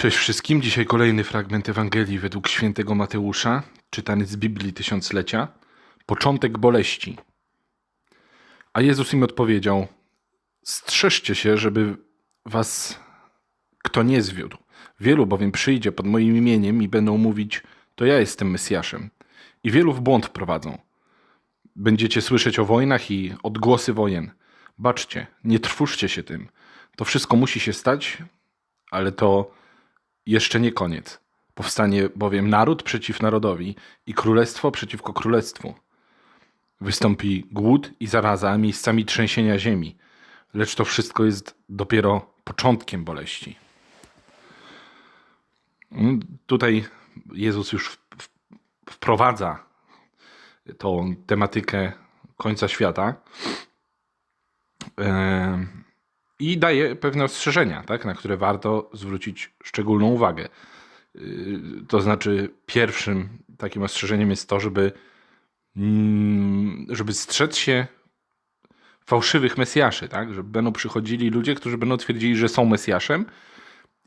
Cześć wszystkim. Dzisiaj kolejny fragment Ewangelii według świętego Mateusza, czytany z Biblii Tysiąclecia. Początek boleści. A Jezus im odpowiedział: Strzeżcie się, żeby was kto nie zwiódł. Wielu bowiem przyjdzie pod moim imieniem i będą mówić: To ja jestem Mesjaszem. I wielu w błąd wprowadzą. Będziecie słyszeć o wojnach i odgłosy wojen. Baczcie, nie trwóżcie się tym. To wszystko musi się stać, ale to jeszcze nie koniec. Powstanie bowiem naród przeciw narodowi i królestwo przeciwko królestwu. Wystąpi głód i zaraza miejscami trzęsienia ziemi, lecz to wszystko jest dopiero początkiem boleści. Mm, Tutaj Jezus już wprowadza tą tematykę końca świata em, i daje pewne ostrzeżenia, tak, na które warto zwrócić szczególną uwagę. Yy, To znaczy, pierwszym takim ostrzeżeniem jest to, żeby, mm, żeby strzec się fałszywych mesjaszy, tak? Że będą przychodzili ludzie, którzy będą twierdzili, że są mesjaszem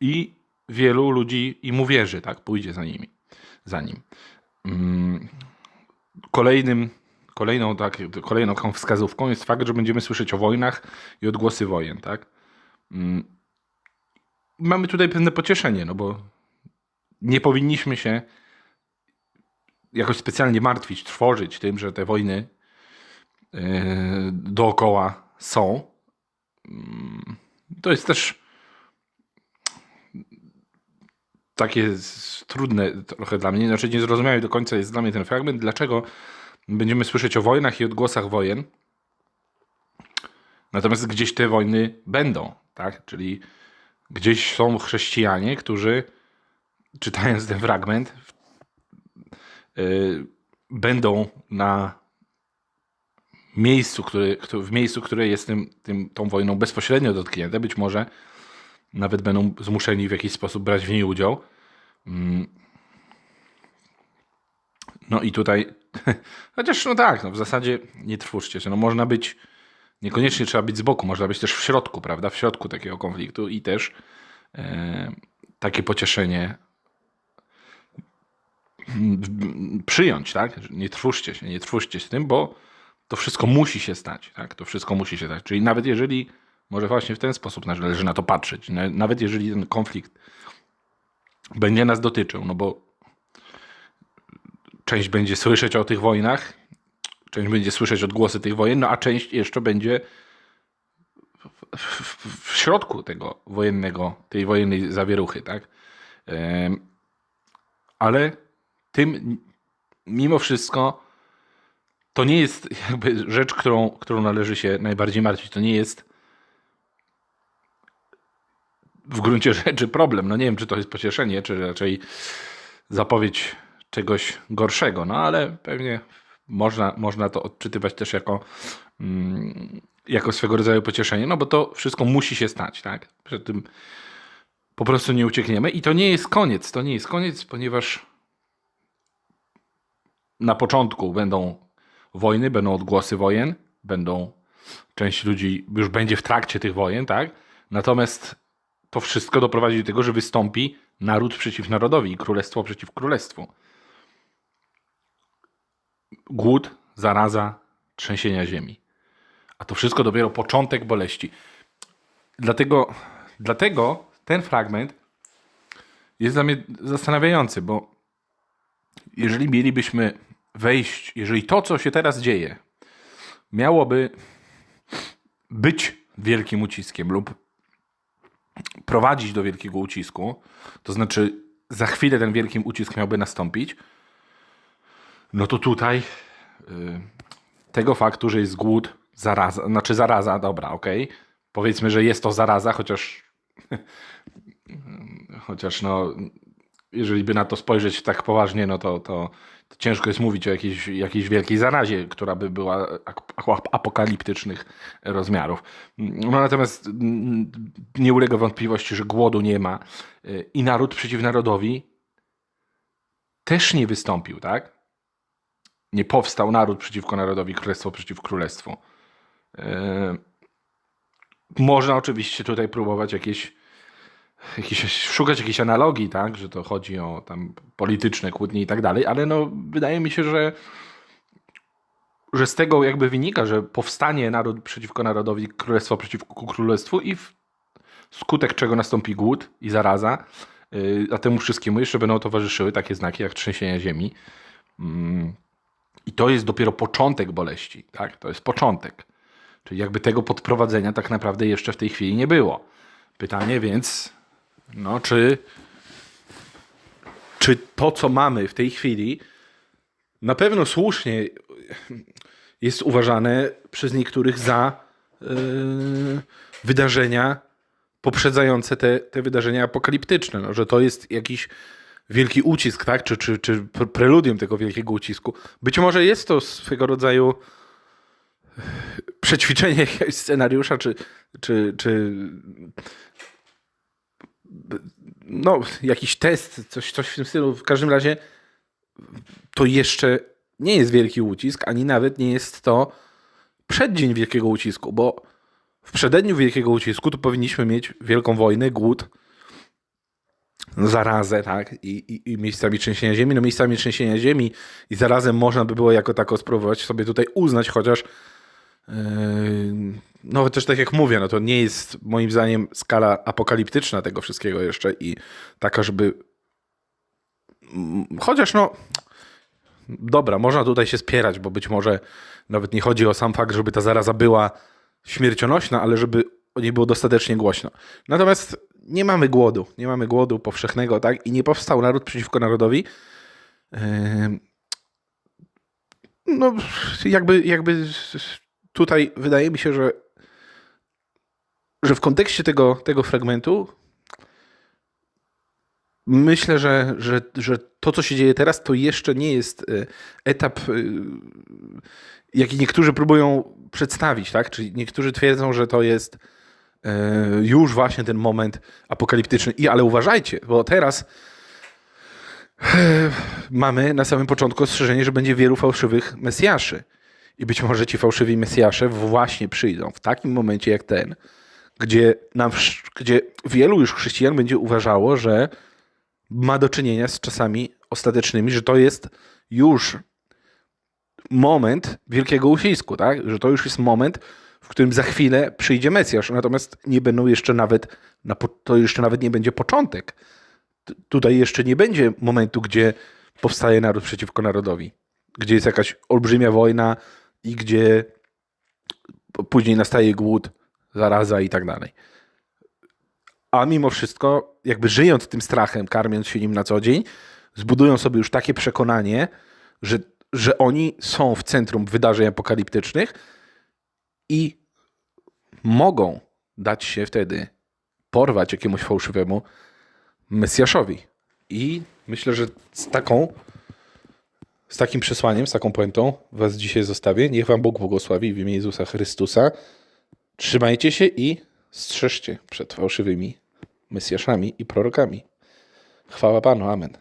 i wielu ludzi im uwierzy, tak? Pójdzie za nimi, za nim. Mm, Kolejnym, kolejną, tak, kolejną taką wskazówką jest fakt, że będziemy słyszeć o wojnach i odgłosy wojen, tak? Mm. Mamy tutaj pewne pocieszenie, no bo nie powinniśmy się jakoś specjalnie martwić, trwożyć tym, że te wojny yy, dookoła są. Mm, To jest też takie trudne trochę dla mnie, znaczy niezrozumiały do końca jest dla mnie ten fragment, dlaczego będziemy słyszeć o wojnach i odgłosach wojen, natomiast gdzieś te wojny będą, tak? Czyli gdzieś są chrześcijanie, którzy czytając ten fragment yy, będą na miejscu, który, któ- w miejscu, które jest tym, tym, tą wojną bezpośrednio dotknięte, być może nawet będą zmuszeni w jakiś sposób brać w niej udział. Mm. No i tutaj, chociaż no tak, no w zasadzie nie trwóżcie się. No można być, niekoniecznie trzeba być z boku, można być też w środku, prawda? W środku takiego konfliktu i też e, takie pocieszenie przyjąć, tak? Nie trwóżcie się, nie trwóżcie się tym, bo to wszystko musi się stać, tak? To wszystko musi się stać. Czyli nawet jeżeli, może właśnie w ten sposób należy na to patrzeć, na- nawet jeżeli ten konflikt będzie nas dotyczył, no bo część będzie słyszeć o tych wojnach, część będzie słyszeć odgłosy tych wojen, no a część jeszcze będzie w, w, w środku tego wojennego, tej wojennej zawieruchy, tak? Ale tym mimo wszystko to nie jest jakby rzecz, którą, którą należy się najbardziej martwić. To nie jest w gruncie rzeczy problem. No nie wiem, czy to jest pocieszenie, czy raczej zapowiedź czegoś gorszego, no ale pewnie można, można to odczytywać też jako, mm, jako swego rodzaju pocieszenie, no bo to wszystko musi się stać, tak? Przed tym po prostu nie uciekniemy i to nie jest koniec, to nie jest koniec, ponieważ na początku będą wojny, będą odgłosy wojen, będą część ludzi już będzie w trakcie tych wojen, tak? Natomiast to wszystko doprowadzi do tego, że wystąpi naród przeciw narodowi i królestwo przeciw królestwu. Głód, zaraza, trzęsienia ziemi. A to wszystko dopiero początek boleści. Dlatego, dlatego ten fragment jest dla mnie zastanawiający, bo jeżeli mielibyśmy wejść, jeżeli to, co się teraz dzieje, miałoby być wielkim uciskiem lub prowadzić do wielkiego ucisku, to znaczy za chwilę ten wielki ucisk miałby nastąpić, no to tutaj y, tego faktu, że jest głód, zaraza, znaczy zaraza, dobra, okej, powiedzmy, że jest to zaraza, chociaż chociaż no jeżeli by na to spojrzeć tak poważnie, no to, to, to ciężko jest mówić o jakiejś, jakiejś wielkiej zarazie, która by była apokaliptycznych rozmiarów. No natomiast mm, nie ulega wątpliwości, że głodu nie ma y, i naród przeciw narodowi też nie wystąpił, tak? Nie powstał naród przeciwko narodowi, królestwo przeciw królestwu. Y, Można oczywiście tutaj próbować jakieś jakieś, szukać jakiejś analogii, tak, że to chodzi o tam polityczne kłótnie i tak dalej, ale no wydaje mi się, że że z tego jakby wynika, że powstanie naród przeciwko narodowi, królestwo przeciwko królestwu i skutek czego nastąpi głód i zaraza, yy, a temu wszystkiemu jeszcze będą towarzyszyły takie znaki jak trzęsienia ziemi. I to jest dopiero początek boleści, tak? To jest początek. Czyli jakby tego podprowadzenia tak naprawdę jeszcze w tej chwili nie było. Pytanie więc, no czy, czy to, co mamy w tej chwili, na pewno słusznie jest uważane przez niektórych za yy, wydarzenia poprzedzające te, te wydarzenia apokaliptyczne, no, że to jest jakiś wielki ucisk, tak? Czy, czy, czy preludium tego wielkiego ucisku. Być może jest to swego rodzaju przećwiczenie jakiegoś scenariusza, czy, czy, czy no, jakiś test, coś, coś w tym stylu. W każdym razie to jeszcze nie jest wielki ucisk, ani nawet nie jest to przeddzień wielkiego ucisku, bo w przededniu wielkiego ucisku to powinniśmy mieć wielką wojnę, głód, zarazę, tak, i, i, i miejscami trzęsienia ziemi. No miejscami trzęsienia ziemi i zarazem można by było jako tako spróbować sobie tutaj uznać, chociaż yy, no też tak jak mówię, no to nie jest moim zdaniem skala apokaliptyczna tego wszystkiego jeszcze i taka, żeby mm, chociaż no dobra, można tutaj się spierać, bo być może nawet nie chodzi o sam fakt, żeby ta zaraza była śmiercionośna, ale żeby o niej było dostatecznie głośno. Natomiast nie mamy głodu, nie mamy głodu powszechnego, tak? I nie powstał naród przeciwko narodowi. Yy, no, jakby, jakby tutaj wydaje mi się, że, że w kontekście tego, tego fragmentu myślę, że, że, że to, co się dzieje teraz, to jeszcze nie jest y, etap, y, jaki niektórzy próbują przedstawić, tak? Czyli niektórzy twierdzą, że to jest już właśnie ten moment apokaliptyczny. I ale uważajcie, bo teraz mamy na samym początku ostrzeżenie, że będzie wielu fałszywych mesjaszy. I być może ci fałszywi mesjasze właśnie przyjdą w takim momencie jak ten, gdzie, nam, gdzie wielu już chrześcijan będzie uważało, że ma do czynienia z czasami ostatecznymi, że to jest już moment wielkiego ucisku, tak? Że to już jest moment, w którym za chwilę przyjdzie Mesjasz. Natomiast nie będą jeszcze nawet, to jeszcze nawet nie będzie początek. Tutaj jeszcze nie będzie momentu, gdzie powstaje naród przeciwko narodowi, gdzie jest jakaś olbrzymia wojna i gdzie później nastaje głód, zaraza i tak dalej. A mimo wszystko, jakby żyjąc tym strachem, karmiąc się nim na co dzień, zbudują sobie już takie przekonanie, że, że oni są w centrum wydarzeń apokaliptycznych i mogą dać się wtedy porwać jakiemuś fałszywemu Mesjaszowi. I myślę, że z taką, z takim przesłaniem, z taką puentą was dzisiaj zostawię. Niech wam Bóg błogosławi w imię Jezusa Chrystusa. Trzymajcie się i strzeżcie przed fałszywymi Mesjaszami i prorokami. Chwała Panu. Amen.